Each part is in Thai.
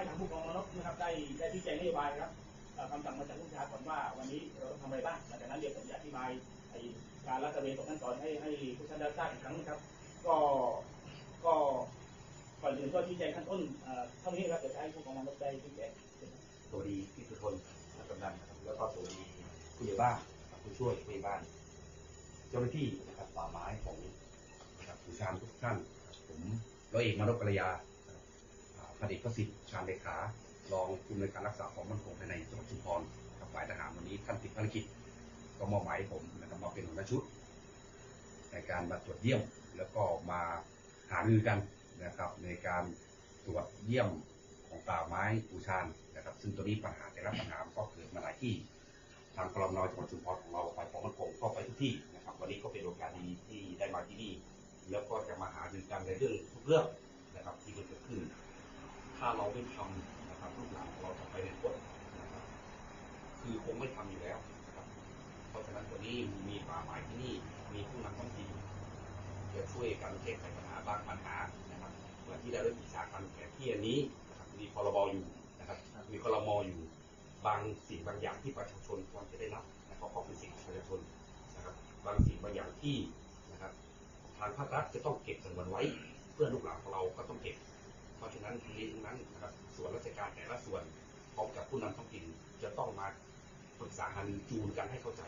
ให้ทางผู้กองมนกนะครับได้ได้ชี้แจงนโยบายครับคำสั่งมาจากผู้ชาก่อนว่าวันนี้เราต้องทำอะไรบ้างหลังจากนั้นเดี๋ยวผมจะอธิบายการรัดตระเวนตรงขั้นตอนให้ให้ผู้ท่านได้ทราบอีกครั้งนะครับ ก็ก็ก่อนอื่นก็ชี้แจงขั้นต้นเท่านี้ครับเดี๋ยวจะให้ผู้กองมนกได้ชี้แจงสวัสดีพี่สุทนนักกำนันนะครับแล้วก็สวัสดีผู้ใหญ่บ้านผู้ช่วยผู้ใหญ่บ้าน เจ้าหน้าที่นะครับป่าไม้ของนะครับผู้ชามทุกท่านผมร้อยเอกมนพกัลยานะครับอ่า พันเอกประสิทธิ์ชาญเลขารองผู้อำนวยการรักษาความมั่นคงภายในจังหวัดชุมพรนะครับฝ่ายทหารวันนี้ท่านติดภารกิจ ก็มอบหมายให้ผมนะครับมาเป็นหัวหน้าชุด ในการมาตรวจเยี่ยมแล้วก็มาหารือกันนะครับ ในการตรวจเยี่ยมของป่าไม้ปูชานนะครับ ซึ่งตัวนี้ปัญหาแต่ละปัญหามก็เกิดมาหลายที่ ทางกรมนจังหวัดชุมพรของเราฝ่ายความมั่นคงก็ไปทุกที่นะครับ วันนี้ก็เป็นโอกาสดีที่ได้มาที่นี่แล้วก็จะมาหารือกันในเรื่องทุกเรื่องนะครับที่เกิดขึ้น ถ้าเราไม่ทำนะครับลูกหลานของเราจะไปในพ้นะครับคือคงไม่ทำอยู่แล้วนะครับ เพราะฉะนั้นวันนี้มีป่าไม้ที่นี่มีผู้นำท้องถิ่นจะช่วยกันแก้ไขปัญหาบางปัญหานะครับเหมือนที่ได้ได้ปรึกษากันแต่ที่อันนี้นะครับมีพรบอยู่นะครับ มีคลมอยู่บางสิ่งบางอย่างที่ประชาชนควรจะได้รับนะครับเพราะเป็นสิ่งของประชาชนนะครับ บางสิ่งบางอย่างที่นะครับ ทางภาครัฐจะต้องเก็บสงวนไว้ เพื่อลูกหลานของเราก็ต้องเก็บ เพราะฉะนั้นทีนี้ทั้งนั้นนะครับส่วนราชการแต่ละส่วนพร้อมกับผู้นำท้องถิ่นจะต้องมาปรึกษาหารือจูนกันให้เข้าใจ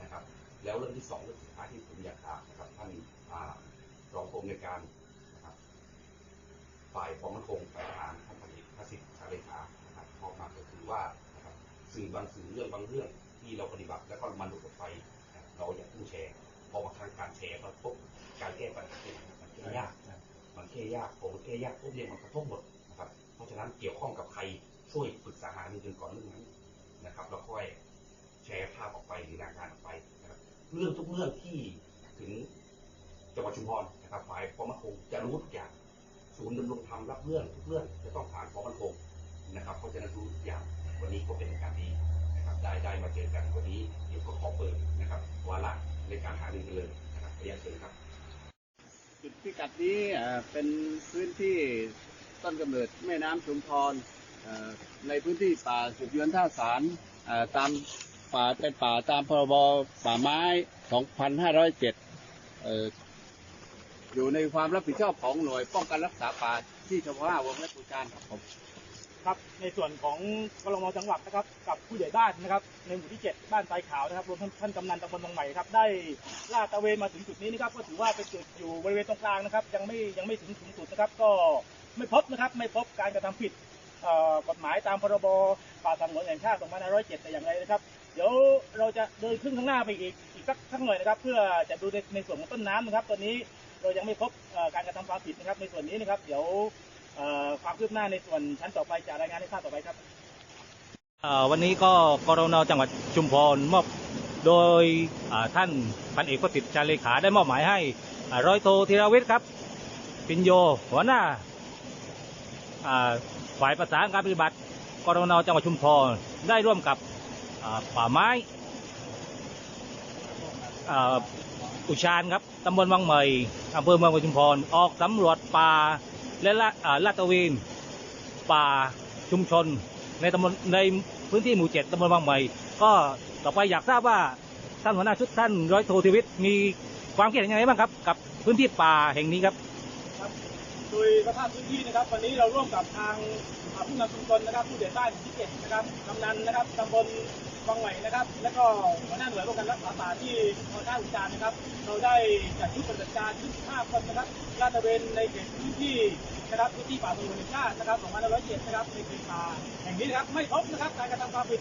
นะครับ แล้วเรื่องที่สองเรื่องสุดท้ายที่ผมอยากถามนะครับท่านรองผู้อำนวยการนะครับ ฝ่ายความมั่นคงฝ่ายทหารท่านพันเอกพระสิทธิ์ชาเลขานะครับมอบมาก็คือว่านะครับสื่อบางสื่อเรื่องบางเรื่องที่เราปฏิบัติแล้วก็มันหลุดออกไปเราอยาเพิ่งแชร์พอบางครั้งการแชร์มันพบการแก้ปัญหาเนี่ยมันยาก มันแก้ยากผมแก้ยากพวกเนี้ยมันกระทบหมดนะครับ เพราะฉะนั้นเกี่ยวข้องกับใครช่วยปรึกษาหารือกันก่อนเรื่องนั้นนะครับแล้วค่อยแชร์ภาพออกไปหรือรายงานออกไปนะครับ เรื่องทุกเรื่องที่ถึงจังหวัดชุมพรนะครับฝ่ายความมั่นคงจะรู้ทุกอย่างศูนย์ดำรงธรรมรับเรื่องทุกเรื่องจะต้องผ่านความมั่นคงนะครับ เพราะฉะนั้นรู้ทุกอย่างวันนี้ก็เป็นกาสดีนะครับได้ได้มาเจอกันวันนี้เดี๋ยวก็ขอเปิดนะครับวาระในการหารือกันเลยนะครับขออนุญาตเชิญครับ กัดนี้เป็นพื้นที่ต้นกำเนิดแม่น้ำชุมพรในพื้นที่ป่าสุดเยือนท่าสารตามป่าเป็นป่าตามพรบป่าไม้ 2507 อยู่ในความรับผิดชอบของหน่วยป้องกันรักษาป่าที่ชมห้าวงและปูจานครับผม ครับในส่วนของกรมจังหวัดนะครับ กับผู้ใหญ่บ้านนะครับ ในหมู่ที่ 7 บ้านทรายขาวนะครับรวมทั้งท่านกำนันตำบลบางใหม่ครับได้ลาดตระเวนมาถึงจุดนี้นะครับก็ถือว่าเป็นจุดอยู่บริเวณตรงกลางนะครับ ยังไม่ยังไม่ถึงถึงจุดนะครับ ก็ไม่พบนะครับไม่พบการกระทำผิดกฎหมายตามพรบป่าสงวนแห่งชาติ2507แต่อย่างไรนะครับ เดี๋ยวเราจะเดินขึ้นข้างหน้าไปอีกอีกสักสักหน่อยนะครับ เพื่อจะดูในในส่วนของต้นน้ำนะครับตอนนี้เรายังไม่พบการกระทำความผิดนะครับ ในส่วนนี้นะครับ เดี๋ยว ความคืบหน้าในส่วนชั้นต่อไปจะรายงานให้ทราบต่อไปครับวันนี้ก็กรนจังหวัดชุมพรมอบโดยท่านพันเอกประสิทธิ์ชาเลขาได้มอบหมายให้ร้อยโทธีรวิทย์ครับปิญโยหัวหน้าฝ่ายประสานการปฏิบัติกรนจังหวัดชุมพรได้ร่วมกับป่าไม้อุชานครับตำบลวังใหม่อำเภอเมืองชุมพรออกสำรวจป่า และลาดตระเวนป่าชุมชน ในตำบลในพื้นที่หมู่เจ็ดตำบลบางใหม่ ก็ต่อไปอยากทราบว่าท่านหัวหน้าชุดท่านร้อยโทธีวิทย์มีความคิดเห็นยังไงบ้างครับ กับพื้นที่ป่าแห่งนี้ครับ โดยสภาพพื้นที่นะครับ วันนี้เราร่วมกับทางผู้นำชุมชนนะครับผู้ใหญ่บ้านที่เจ็ดนะครับกำนันนะครับตำบลบางใหม่นะครับ และก็หัวหน้าหน่วยป้องกันรักษาป่าที่อท่าอุจารนะครับ เราได้จัดชุดปฏิบัติการ 25 คนนะครับลาดตระเวนในเขตพื้นที่ นะครับพื้นที่ป่าสงวนแห่งชาตินะครับ2507นะครับในเขตป่าแห่งนี้นะครับไม่พบนะครับการกระทำความผิด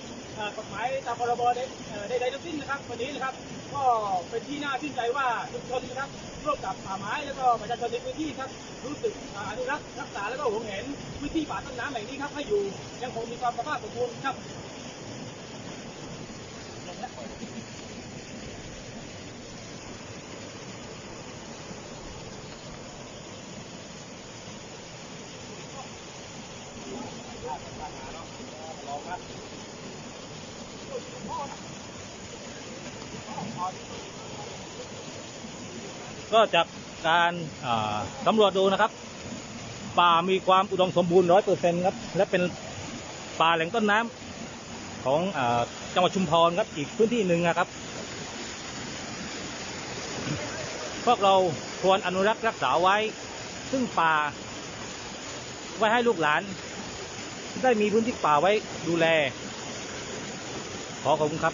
กฎหมายตามพรบใดเอ่อใดๆทั้งสิ้นนะครับวันนี้นะครับก็เป็นที่น่าชื่นใจว่าชุมชนนะครับร่วมกับป่าไม้แล้วก็ประชาชนในพื้นที่ครับรู้สึกอ่าอนุรักษ์รักษาแล้วก็หวงแหนพื้นที่ป่าต้นน้ำแห่งนี้ครับให้อยู่ยังคงมีความสภาพสมบูรณ์ครับ ก็จากการสำรวจดูนะครับ ป่ามีความอุดมสมบูรณ์ร้อยเปอร์เซ็นต์ครับ และเป็นป่าแหล่งต้นน้ำของอจังหวัดชุมพรครับอีกพื้นที่หนึ่งนะครับ พวกเราควรอนุรักษ์รักษาไว้ ซึ่งป่า ไว้ให้ลูกหลาน ได้มีพื้นที่ป่าไว้ดูแล ขอขอบคุณครับ